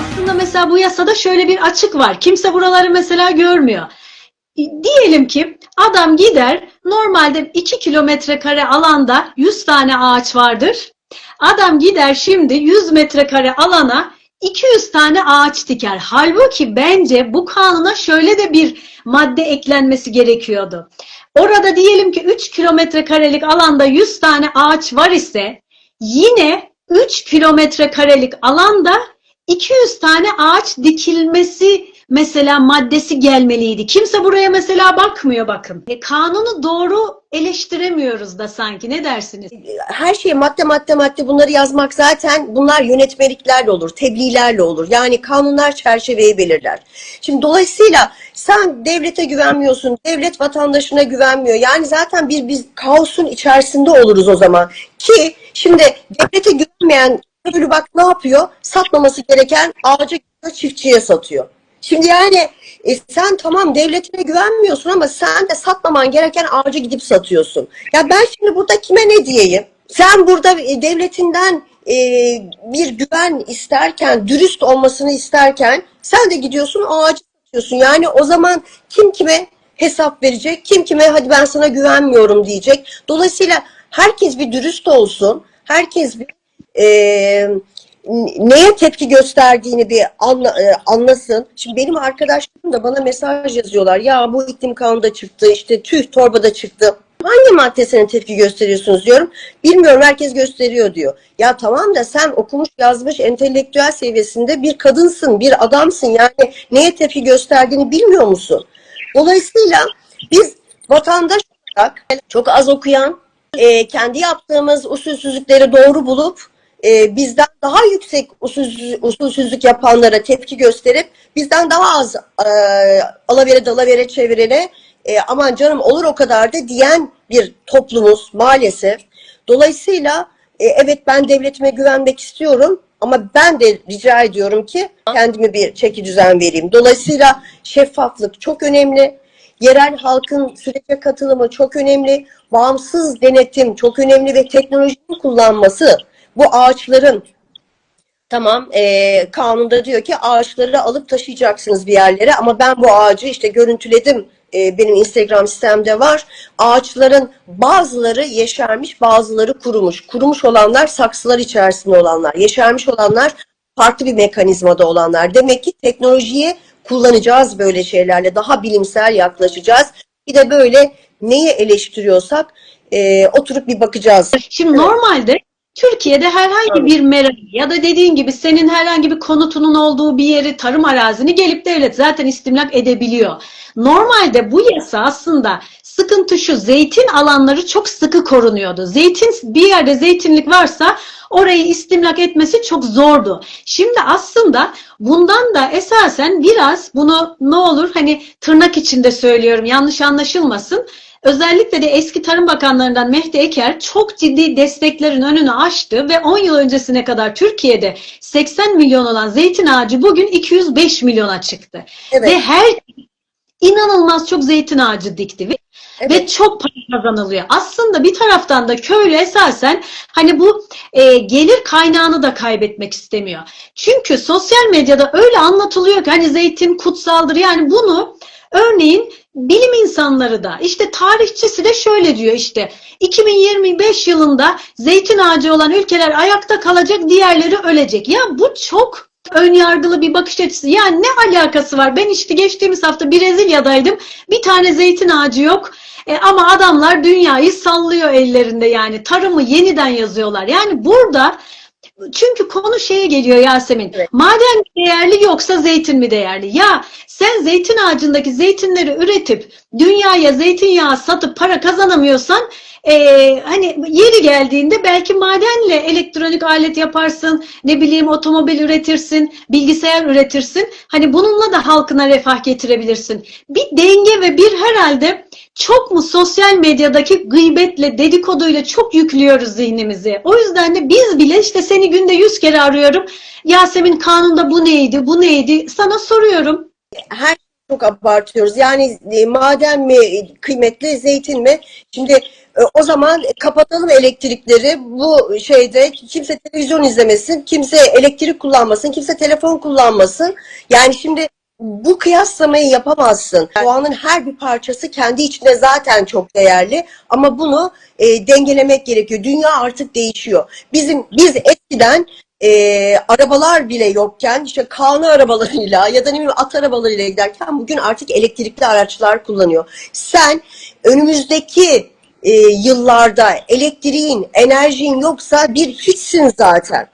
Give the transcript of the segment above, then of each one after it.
Aslında mesela bu yasada şöyle bir açık var. Kimse buraları mesela görmüyor. Diyelim ki adam gider normalde 2 kilometre kare alanda 100 tane ağaç vardır. Adam gider şimdi 100 metrekare alana 200 tane ağaç diker. Halbuki bence bu kanuna şöyle de bir madde eklenmesi gerekiyordu. Orada diyelim ki 3 kilometre karelik alanda 100 tane ağaç var ise yine 3 kilometre karelik alanda 200 tane ağaç dikilmesi mesela maddesi gelmeliydi. Kimse buraya mesela bakmıyor bakın. E, kanunu doğru eleştiremiyoruz da sanki ne dersiniz? her şeyi madde madde madde bunları yazmak zaten bunlar yönetmeliklerle olur, tebliğlerle olur. Yani kanunlar çerçeveyi belirler. Şimdi dolayısıyla sen devlete güvenmiyorsun, devlet vatandaşına güvenmiyor. Yani zaten bir biz kaosun içerisinde oluruz o zaman. Ki şimdi devlete güvenmeyen köylü bak ne yapıyor? Satmaması gereken gidiyor, çiftçiye satıyor. Şimdi yani e, sen tamam devletine güvenmiyorsun ama sen de satmaman gereken ağacı gidip satıyorsun. Ya ben şimdi burada kime ne diyeyim? Sen burada e, devletinden e, bir güven isterken, dürüst olmasını isterken sen de gidiyorsun ağacı satıyorsun. Yani o zaman kim kime hesap verecek, kim kime hadi ben sana güvenmiyorum diyecek. Dolayısıyla herkes bir dürüst olsun, herkes bir e, neye tepki gösterdiğini bir anla, e, anlasın. Şimdi benim arkadaşlarım da bana mesaj yazıyorlar. Ya bu iklim kanunda çıktı, işte tüh torbada çıktı. Hangi maddesine tepki gösteriyorsunuz diyorum. Bilmiyorum herkes gösteriyor diyor. Ya tamam da sen okumuş yazmış entelektüel seviyesinde bir kadınsın, bir adamsın. Yani neye tepki gösterdiğini bilmiyor musun? Dolayısıyla biz vatandaş olarak çok az okuyan, e, kendi yaptığımız usulsüzlükleri doğru bulup e, bizden daha yüksek usulsüz, usulsüzlük yapanlara tepki gösterip bizden daha az e, alavere dalavere çevirene e, aman canım olur o kadar da diyen bir toplumuz maalesef. Dolayısıyla e, evet ben devletime güvenmek istiyorum ama ben de rica ediyorum ki kendime bir çeki düzen vereyim. Dolayısıyla şeffaflık çok önemli. Yerel halkın sürece katılımı çok önemli. Bağımsız denetim çok önemli ve teknolojinin kullanması bu ağaçların Tamam, e, kanunda diyor ki ağaçları alıp taşıyacaksınız bir yerlere ama ben bu ağacı işte görüntüledim e, benim Instagram sistemde var. Ağaçların bazıları yeşermiş, bazıları kurumuş. Kurumuş olanlar saksılar içerisinde olanlar, yeşermiş olanlar farklı bir mekanizmada olanlar. Demek ki teknolojiyi kullanacağız böyle şeylerle, daha bilimsel yaklaşacağız. Bir de böyle neyi eleştiriyorsak e, oturup bir bakacağız. Şimdi normalde Türkiye'de herhangi bir mera ya da dediğin gibi senin herhangi bir konutunun olduğu bir yeri tarım arazini gelip devlet zaten istimlak edebiliyor. Normalde bu yasa aslında sıkıntı şu zeytin alanları çok sıkı korunuyordu. Zeytin bir yerde zeytinlik varsa orayı istimlak etmesi çok zordu. Şimdi aslında bundan da esasen biraz bunu ne olur hani tırnak içinde söylüyorum yanlış anlaşılmasın. Özellikle de eski Tarım Bakanlarından Mehdi Eker çok ciddi desteklerin önünü açtı ve 10 yıl öncesine kadar Türkiye'de 80 milyon olan zeytin ağacı bugün 205 milyona çıktı. Evet. Ve her inanılmaz çok zeytin ağacı dikti ve, Evet. ve çok para kazanılıyor. Aslında bir taraftan da köylü esasen hani bu e, gelir kaynağını da kaybetmek istemiyor. Çünkü sosyal medyada öyle anlatılıyor ki hani zeytin kutsaldır. Yani bunu örneğin bilim insanları da işte tarihçisi de şöyle diyor işte 2025 yılında zeytin ağacı olan ülkeler ayakta kalacak diğerleri ölecek. Ya bu çok ön yargılı bir bakış açısı. Yani ne alakası var? Ben işte geçtiğimiz hafta Brezilya'daydım. Bir tane zeytin ağacı yok. E, ama adamlar dünyayı sallıyor ellerinde yani. Tarımı yeniden yazıyorlar. Yani burada çünkü konu şeye geliyor Yasemin. Evet. Maden değerli yoksa zeytin mi değerli? Ya sen zeytin ağacındaki zeytinleri üretip dünyaya zeytinyağı satıp para kazanamıyorsan eee, hani yeri geldiğinde belki madenle elektronik alet yaparsın, ne bileyim otomobil üretirsin, bilgisayar üretirsin. Hani bununla da halkına refah getirebilirsin. Bir denge ve bir herhalde çok mu sosyal medyadaki gıybetle, dedikoduyla çok yüklüyoruz zihnimizi. O yüzden de biz bile işte seni günde yüz kere arıyorum. Yasemin kanunda bu neydi, bu neydi? Sana soruyorum. her çok abartıyoruz. Yani e, maden mi kıymetli, zeytin mi? Şimdi e, o zaman kapatalım elektrikleri. Bu şeyde kimse televizyon izlemesin, kimse elektrik kullanmasın, kimse telefon kullanmasın. Yani şimdi bu kıyaslamayı yapamazsın. Doğanın her bir parçası kendi içinde zaten çok değerli ama bunu e, dengelemek gerekiyor. Dünya artık değişiyor. Bizim biz eskiden e, arabalar bile yokken işte kanı arabalarıyla ya da ne bileyim at arabalarıyla giderken bugün artık elektrikli araçlar kullanıyor. Sen önümüzdeki e, yıllarda elektriğin, enerjin yoksa bir hiçsin zaten.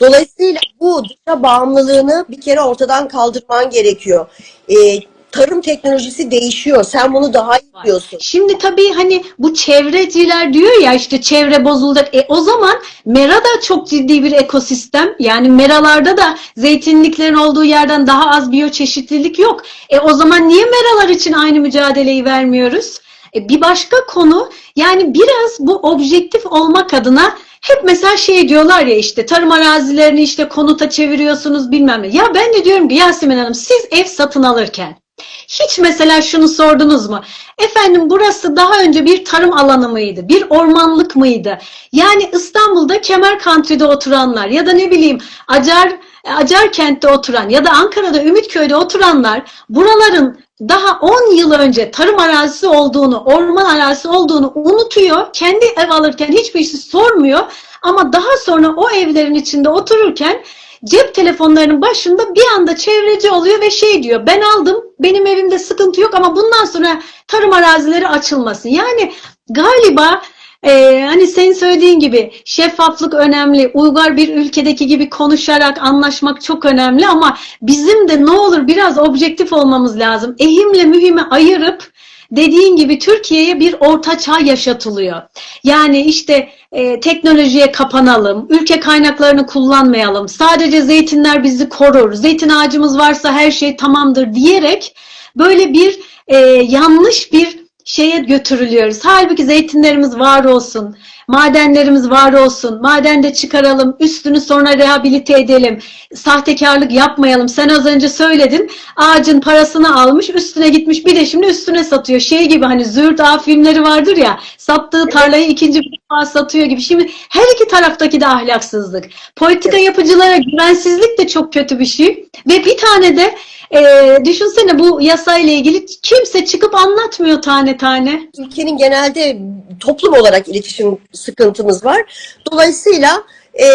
Dolayısıyla bu dışa bağımlılığını bir kere ortadan kaldırman gerekiyor. E, tarım teknolojisi değişiyor. Sen bunu daha iyi biliyorsun. Şimdi tabii hani bu çevreciler diyor ya işte çevre bozulacak. E o zaman mera da çok ciddi bir ekosistem. Yani meralarda da zeytinliklerin olduğu yerden daha az biyoçeşitlilik yok. E o zaman niye meralar için aynı mücadeleyi vermiyoruz? E bir başka konu yani biraz bu objektif olmak adına hep mesela şey diyorlar ya işte tarım arazilerini işte konuta çeviriyorsunuz bilmem ne. Ya ben de diyorum ki Yasemin Hanım siz ev satın alırken hiç mesela şunu sordunuz mu? Efendim burası daha önce bir tarım alanı mıydı? Bir ormanlık mıydı? Yani İstanbul'da Kemer Country'de oturanlar ya da ne bileyim Acar Acar kentte oturan ya da Ankara'da Ümitköy'de oturanlar buraların daha 10 yıl önce tarım arazisi olduğunu, orman arazisi olduğunu unutuyor. Kendi ev alırken hiçbir şey sormuyor. Ama daha sonra o evlerin içinde otururken cep telefonlarının başında bir anda çevreci oluyor ve şey diyor ben aldım benim evimde sıkıntı yok ama bundan sonra tarım arazileri açılmasın. Yani galiba e, hani senin söylediğin gibi şeffaflık önemli. Uygar bir ülkedeki gibi konuşarak anlaşmak çok önemli ama bizim de ne olur biraz objektif olmamız lazım. Ehimle mühimi ayırıp dediğin gibi Türkiye'ye bir orta çağ yaşatılıyor. Yani işte e, teknolojiye kapanalım, ülke kaynaklarını kullanmayalım, sadece zeytinler bizi korur, zeytin ağacımız varsa her şey tamamdır diyerek böyle bir e, yanlış bir şeye götürülüyoruz. Halbuki zeytinlerimiz var olsun, madenlerimiz var olsun, madende çıkaralım, üstünü sonra rehabilite edelim, sahtekarlık yapmayalım. Sen az önce söyledin, ağacın parasını almış, üstüne gitmiş, bir de şimdi üstüne satıyor. Şey gibi hani Züğürt Ağa filmleri vardır ya, sattığı tarlayı ikinci bir defa satıyor gibi. Şimdi her iki taraftaki de ahlaksızlık. Politika yapıcılara güvensizlik de çok kötü bir şey. Ve bir tane de e, düşünsene bu yasayla ilgili kimse çıkıp anlatmıyor tane tane. Ülkenin genelde toplum olarak iletişim sıkıntımız var. Dolayısıyla e,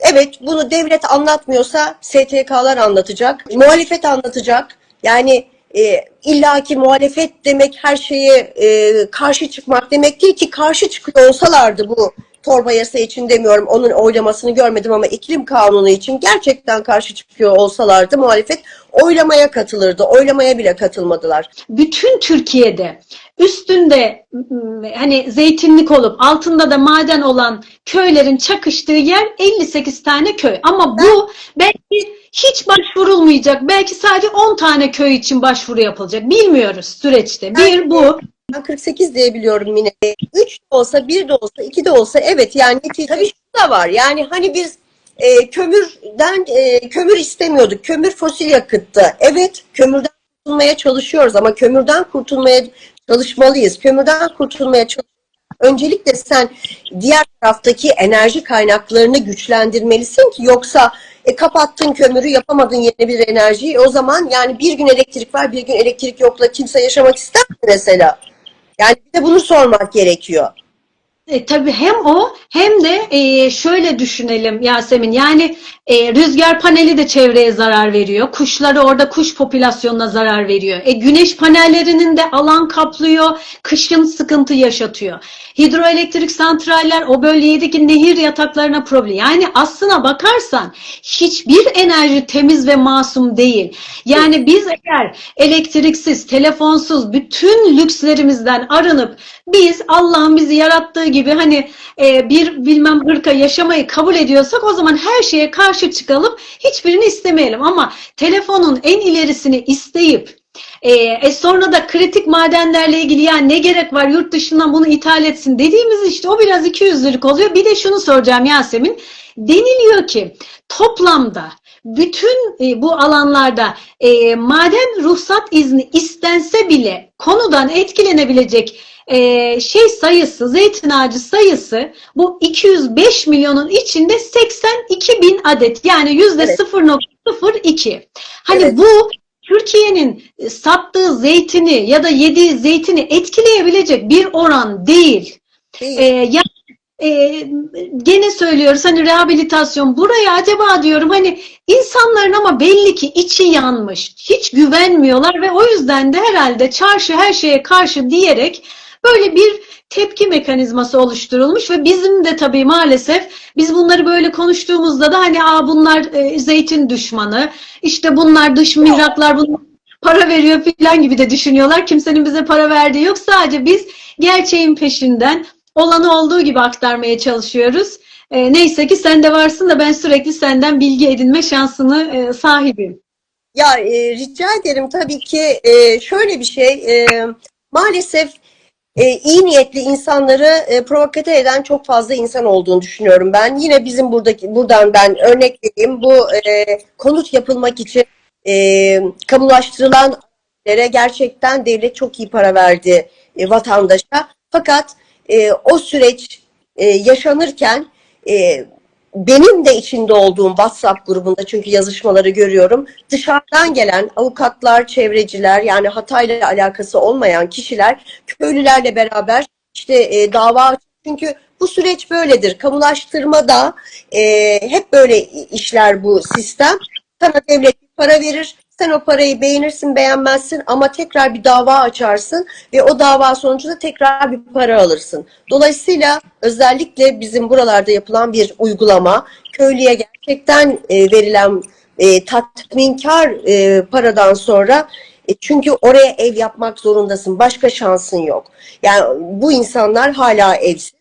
evet bunu devlet anlatmıyorsa STK'lar anlatacak, muhalefet anlatacak. Yani e, illaki muhalefet demek her şeye e, karşı çıkmak demek değil ki karşı çıkıyor olsalardı bu torba yasa için demiyorum onun oylamasını görmedim ama iklim kanunu için gerçekten karşı çıkıyor olsalardı muhalefet oylamaya katılırdı. Oylamaya bile katılmadılar. Bütün Türkiye'de üstünde hani zeytinlik olup altında da maden olan köylerin çakıştığı yer 58 tane köy. Ama bu belki hiç başvurulmayacak. Belki sadece 10 tane köy için başvuru yapılacak. Bilmiyoruz süreçte. Bir bu. Ben 48 diye biliyorum yine. 3 de olsa, 1 de olsa, 2 de olsa evet yani tabii şu da var. Yani hani biz e, kömürden e, kömür istemiyorduk. Kömür fosil yakıttı. Evet kömürden kurtulmaya çalışıyoruz ama kömürden kurtulmaya çalışmalıyız. Kömürden kurtulmaya çalışıyoruz. Öncelikle sen diğer taraftaki enerji kaynaklarını güçlendirmelisin ki yoksa e, kapattın kömürü yapamadın yeni bir enerjiyi o zaman yani bir gün elektrik var bir gün elektrik yokla kimse yaşamak ister mi mesela? Yani bir de bunu sormak gerekiyor. E, tabii hem o hem de e, şöyle düşünelim Yasemin yani e, rüzgar paneli de çevreye zarar veriyor. Kuşları orada kuş popülasyonuna zarar veriyor. E, güneş panellerinin de alan kaplıyor. Kışın sıkıntı yaşatıyor. Hidroelektrik santraller o bölgedeki nehir yataklarına problem. Yani aslına bakarsan hiçbir enerji temiz ve masum değil. Yani biz eğer elektriksiz, telefonsuz bütün lükslerimizden arınıp biz Allah'ın bizi yarattığı gibi hani e, bir bilmem ırka yaşamayı kabul ediyorsak o zaman her şeye karşı çıkalım. Hiçbirini istemeyelim ama telefonun en ilerisini isteyip e, e sonra da kritik madenlerle ilgili ya ne gerek var yurt dışından bunu ithal etsin dediğimiz işte o biraz ikiyüzlülük oluyor. Bir de şunu soracağım Yasemin. Deniliyor ki toplamda bütün e, bu alanlarda e, maden ruhsat izni istense bile konudan etkilenebilecek e, şey sayısı, zeytin ağacı sayısı bu 205 milyonun içinde 82 bin adet yani yüzde Evet. 0.02. Hani Evet. bu Türkiye'nin e, sattığı zeytini ya da yediği zeytini etkileyebilecek bir oran değil. Değil. Ee, ya e, gene söylüyoruz hani rehabilitasyon buraya acaba diyorum hani insanların ama belli ki içi yanmış. Hiç güvenmiyorlar ve o yüzden de herhalde çarşı her şeye karşı diyerek böyle bir tepki mekanizması oluşturulmuş ve bizim de tabii maalesef biz bunları böyle konuştuğumuzda da hani Aa, bunlar e, zeytin düşmanı, işte bunlar dış mihraklar, bunlar para veriyor falan gibi de düşünüyorlar. Kimsenin bize para verdiği yok. Sadece biz gerçeğin peşinden olanı olduğu gibi aktarmaya çalışıyoruz. E, neyse ki sen de varsın da ben sürekli senden bilgi edinme şansını e, sahibim. Ya e, rica ederim tabii ki e, şöyle bir şey e, maalesef e, iyi niyetli insanları e, provokate eden çok fazla insan olduğunu düşünüyorum ben. Yine bizim buradaki buradan ben örnek vereyim. Bu e, konut yapılmak için e, kamulaştırılan gerçekten devlet çok iyi para verdi e, vatandaşa. Fakat e, o süreç e, yaşanırken e, benim de içinde olduğum WhatsApp grubunda çünkü yazışmaları görüyorum. Dışarıdan gelen avukatlar, çevreciler yani hatayla alakası olmayan kişiler köylülerle beraber işte e, dava çünkü bu süreç böyledir. Kamulaştırmada e, hep böyle işler bu sistem. Sana devlet para verir. Sen o parayı beğenirsin, beğenmezsin ama tekrar bir dava açarsın ve o dava sonucunda tekrar bir para alırsın. Dolayısıyla özellikle bizim buralarda yapılan bir uygulama köylüye gerçekten e, verilen e, tatminkar e, paradan sonra e, çünkü oraya ev yapmak zorundasın. Başka şansın yok. Yani bu insanlar hala evsiz.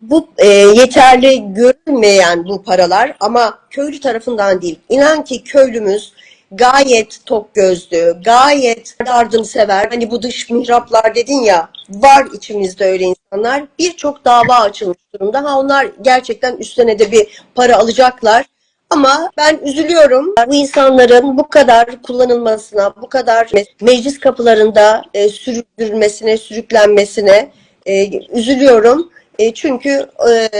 Bu e, yeterli görülmeyen bu paralar ama köylü tarafından değil. İnan ki köylümüz gayet tok gözlü, gayet yardımsever. Hani bu dış mihraplar dedin ya, var içimizde öyle insanlar. Birçok dava açılmış durumda. Ha onlar gerçekten üstüne de bir para alacaklar. Ama ben üzülüyorum bu insanların bu kadar kullanılmasına, bu kadar meclis kapılarında e, sürüldürülmesine, sürüklenmesine e, üzülüyorum. E, çünkü e,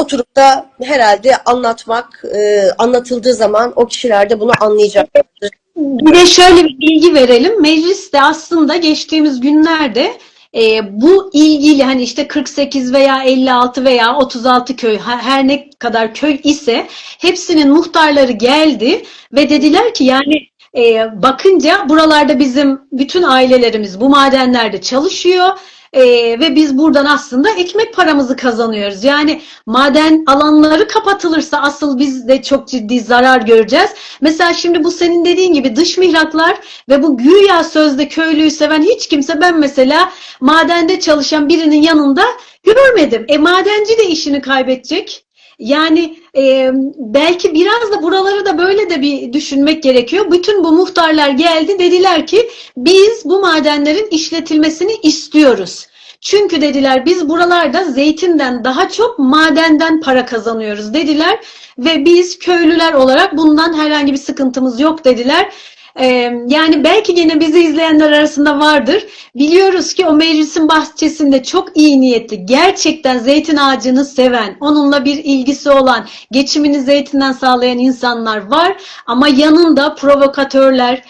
oturup da herhalde anlatmak, e, anlatıldığı zaman o kişiler de bunu anlayacaklardır. Bir de şöyle bir bilgi verelim. Mecliste aslında geçtiğimiz günlerde e, bu ilgili hani işte 48 veya 56 veya 36 köy her ne kadar köy ise hepsinin muhtarları geldi ve dediler ki yani e, bakınca buralarda bizim bütün ailelerimiz bu madenlerde çalışıyor. E, ve biz buradan aslında ekmek paramızı kazanıyoruz. Yani maden alanları kapatılırsa asıl biz de çok ciddi zarar göreceğiz. Mesela şimdi bu senin dediğin gibi dış mihraklar ve bu güya sözde köylüyü seven hiç kimse ben mesela madende çalışan birinin yanında görmedim. E madenci de işini kaybedecek. Yani e, belki biraz da buraları da böyle de bir düşünmek gerekiyor. Bütün bu muhtarlar geldi dediler ki biz bu madenlerin işletilmesini istiyoruz. Çünkü dediler biz buralarda zeytinden daha çok madenden para kazanıyoruz dediler ve biz köylüler olarak bundan herhangi bir sıkıntımız yok dediler. Yani belki gene bizi izleyenler arasında vardır. Biliyoruz ki o meclisin bahçesinde çok iyi niyetli, gerçekten zeytin ağacını seven, onunla bir ilgisi olan, geçimini zeytinden sağlayan insanlar var. Ama yanında provokatörler,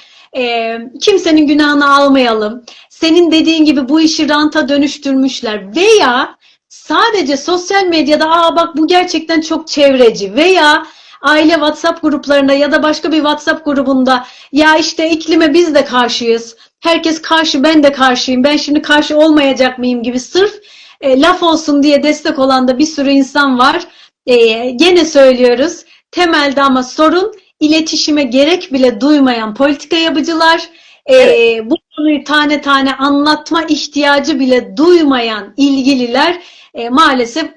kimsenin günahını almayalım. Senin dediğin gibi bu işi ranta dönüştürmüşler veya sadece sosyal medyada aa bak bu gerçekten çok çevreci veya aile WhatsApp gruplarında ya da başka bir WhatsApp grubunda ya işte iklime biz de karşıyız. Herkes karşı ben de karşıyım. Ben şimdi karşı olmayacak mıyım gibi sırf e, laf olsun diye destek olan da bir sürü insan var. E, gene söylüyoruz. Temelde ama sorun iletişime gerek bile duymayan politika yapıcılar, e, bu konuyu tane tane anlatma ihtiyacı bile duymayan ilgililer e, maalesef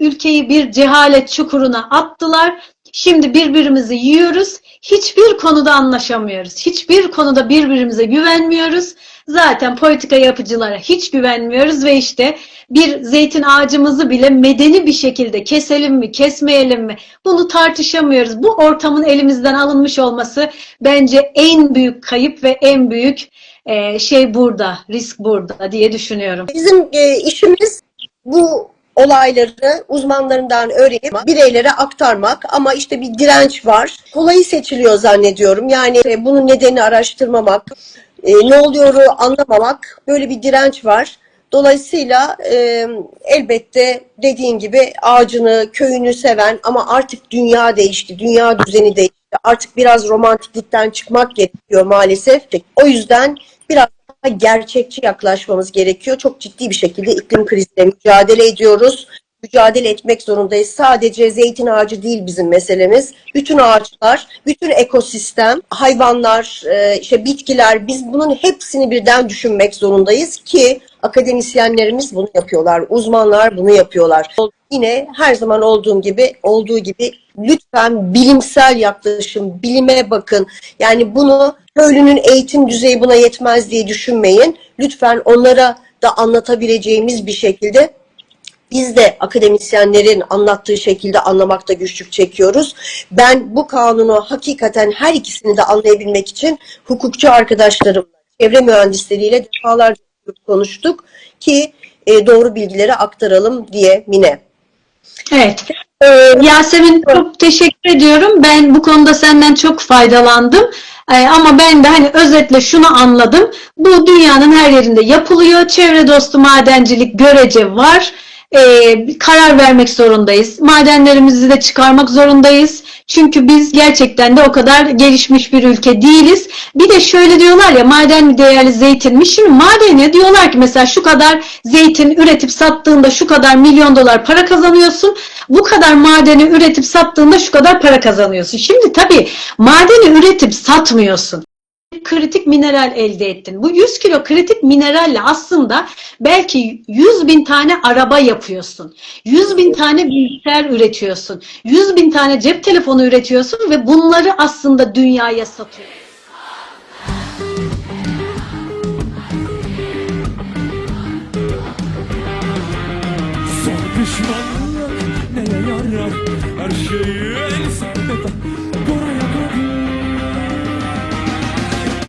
ülkeyi bir cehalet çukuruna attılar. Şimdi birbirimizi yiyoruz. Hiçbir konuda anlaşamıyoruz. Hiçbir konuda birbirimize güvenmiyoruz. Zaten politika yapıcılara hiç güvenmiyoruz ve işte bir zeytin ağacımızı bile medeni bir şekilde keselim mi, kesmeyelim mi? Bunu tartışamıyoruz. Bu ortamın elimizden alınmış olması bence en büyük kayıp ve en büyük e, şey burada, risk burada diye düşünüyorum. Bizim e, işimiz bu olayları uzmanlarından öğrenip bireylere aktarmak ama işte bir direnç var. Kolayı seçiliyor zannediyorum. Yani e, bunun nedenini araştırmamak, e, ne oluyoru anlamamak böyle bir direnç var. Dolayısıyla e, elbette dediğin gibi ağacını, köyünü seven ama artık dünya değişti, dünya düzeni değişti. Artık biraz romantiklikten çıkmak gerekiyor maalesef. O yüzden biraz gerçekçi yaklaşmamız gerekiyor. Çok ciddi bir şekilde iklim kriziyle mücadele ediyoruz. Mücadele etmek zorundayız. Sadece zeytin ağacı değil bizim meselemiz. Bütün ağaçlar, bütün ekosistem, hayvanlar, e, işte bitkiler biz bunun hepsini birden düşünmek zorundayız ki akademisyenlerimiz bunu yapıyorlar, uzmanlar bunu yapıyorlar. Yine her zaman olduğum gibi olduğu gibi lütfen bilimsel yaklaşım, bilime bakın. Yani bunu köylünün eğitim düzeyi buna yetmez diye düşünmeyin. Lütfen onlara da anlatabileceğimiz bir şekilde biz de akademisyenlerin anlattığı şekilde anlamakta güçlük çekiyoruz. Ben bu kanunu hakikaten her ikisini de anlayabilmek için hukukçu arkadaşlarımla, çevre mühendisleriyle defalarca konuştuk ki e, doğru bilgileri aktaralım diye Mine. Evet. Ee, Yasemin çok teşekkür ediyorum. Ben bu konuda senden çok faydalandım. Ee, ama ben de hani özetle şunu anladım. Bu dünyanın her yerinde yapılıyor. Çevre dostu madencilik görece var. Ee, karar vermek zorundayız. Madenlerimizi de çıkarmak zorundayız. Çünkü biz gerçekten de o kadar gelişmiş bir ülke değiliz. Bir de şöyle diyorlar ya maden değerli zeytin mi? Şimdi madene diyorlar ki mesela şu kadar zeytin üretip sattığında şu kadar milyon dolar para kazanıyorsun. Bu kadar madeni üretip sattığında şu kadar para kazanıyorsun. Şimdi tabii madeni üretip satmıyorsun kritik mineral elde ettin. Bu 100 kilo kritik mineralle aslında belki 100 bin tane araba yapıyorsun. 100 bin tane bilgisayar üretiyorsun. 100 bin tane cep telefonu üretiyorsun ve bunları aslında dünyaya satıyorsun. Pişmanlık neye yarar Her şeyi el